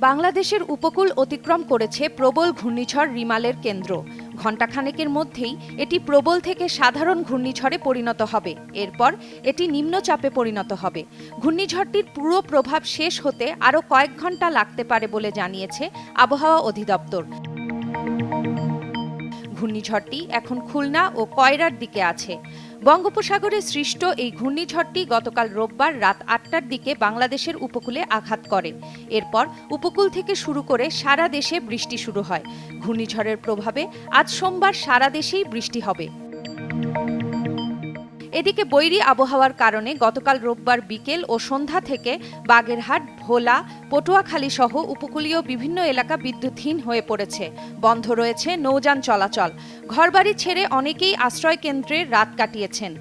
বাংলাদেশের উপকূল অতিক্রম করেছে প্রবল ঘূর্ণিঝড় রিমালের কেন্দ্র। ঘণ্টাখানেকের মধ্যেই এটি প্রবল থেকে সাধারণ ঘূর্ণিঝড়ে পরিণত হবে। এরপর এটি নিম্নচাপে পরিণত হবে। ঘূর্ণিঝড়টির পুরো প্রভাব শেষ হতে আরও কয়েক ঘণ্টা লাগতে পারে বলে জানিয়েছে আবহাওয়া অধিদপ্তর। ঘূর্ণিঝড়টি এখন খুলনা ও কয়রার দিকে আছে। বঙ্গোপসাগরে সৃষ্ট এই ঘূর্ণিঝড়টি গতকাল রোববার রাত আটটার দিকে বাংলাদেশের উপকূলে আঘাত করে। এরপর উপকূল থেকে শুরু করে সারা দেশে বৃষ্টি শুরু হয়। ঘূর্ণিঝড়ের প্রভাবে আজ সোমবার সারা দেশেই বৃষ্টি হবে। এদিকে বৈরী আবহাওয়ার কারণে গতকাল রোববার বিকেল ও সন্ধ্যা থেকে বাগেরহাট, ভোলা, পটুয়াখালী সহ উপকূলীয় বিভিন্ন এলাকা বিদ্যুৎহীন হয়ে পড়েছে। বন্ধ রয়েছে নৌযান চলাচল। ঘরবাড়ি ছেড়ে অনেকেই আশ্রয় কেন্দ্রে রাত কাটিয়েছেন।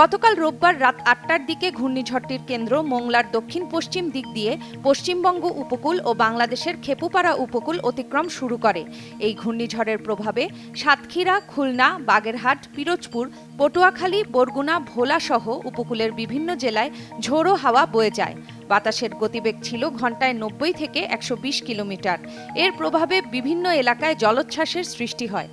গতকাল রোববার রাত আটটার দিকে ঘূর্ণিঝড়টির কেন্দ্র মোংলার দক্ষিণ পশ্চিম দিক দিয়ে পশ্চিমবঙ্গ উপকূল ও বাংলাদেশের খেপুপাড়া উপকূল অতিক্রম শুরু করে। এই ঘূর্ণিঝড়ের প্রভাবে সাতক্ষীরা, খুলনা, বাগেরহাট, পিরোজপুর, পটুয়াখালী, বরগুনা, ভোলা সহ উপকূলের বিভিন্ন জেলায় ঝোড়ো হাওয়া বয়ে যায়। বাতাসের গতিবেগ ছিল ঘন্টায় নব্বই থেকে একশো বিশ কিলোমিটার। এর প্রভাবে বিভিন্ন এলাকায় জলোচ্ছ্বাসের সৃষ্টি হয়।